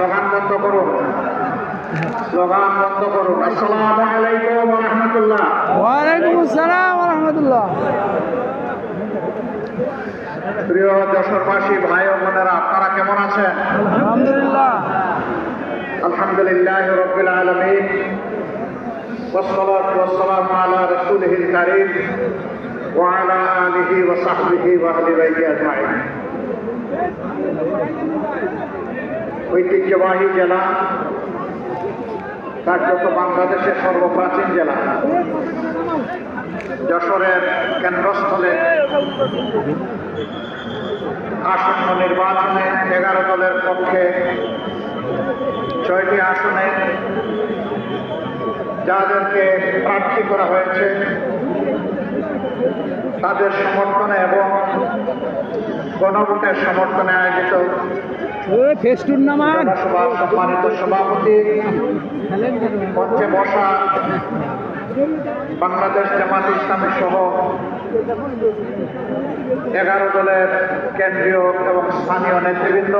Slogan বন্ধ করুন slogan বন্ধ করুন আসসালামু আলাইকুম রহমতুল্লাহ ওয়ালাইকুম আসসালাম রহমতুল্লাহ প্রিয় যশোরবাসী ভাই ও বোনেরা আপনারা কেমন আছেন আলহামদুলিল্লাহ আলহামদুলিল্লাহ রবিল আলমিন والصلاة والسلام على رسوله الكريم وعلى آله وصحبه وأهل بيته أجمعين ঐতিহ্যবাহী জেলা, কার্যত বাংলাদেশের সর্বপ্রাচীন জেলা। যশোরের কেন্দ্রস্থলে আসন্ন নির্বাচনে এগারো দলের পক্ষে ছয়টি আসনে যাদেরকে প্রার্থী করা হয়েছে, তাদের সমর্থনে এবং গণভোটের সমর্থনে আয়োজিত ফেস্টুন নামান জনসভা সম্মানিত সভাপতি মঞ্চে বসা বাংলাদেশ জামাত ইসলামী সহ এগারো দলের কেন্দ্রীয় এবং স্থানীয় নেতৃবৃন্দ।